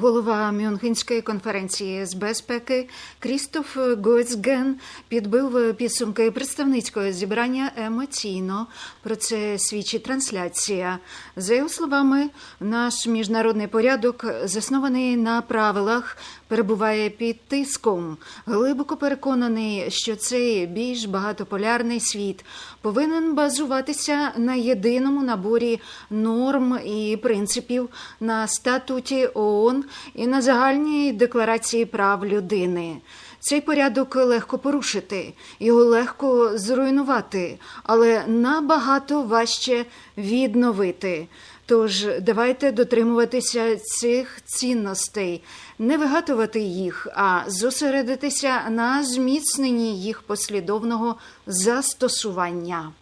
Голова Мюнхенської конференції з безпеки Крістоф Гойцген підбив підсумки представницького зібрання емоційно. Про це свідчить трансляція. За його словами, наш міжнародний порядок заснований на правилах, перебуває під тиском. Глибоко переконаний, що цей більш багатополярний світ повинен базуватися на єдиному наборі норм і принципів на статуті І на загальній декларації прав людини. Цей порядок легко порушити, його легко зруйнувати, але набагато важче відновити. Тож давайте дотримуватися цих цінностей, не вигадувати їх, а зосередитися на зміцненні їх послідовного застосування.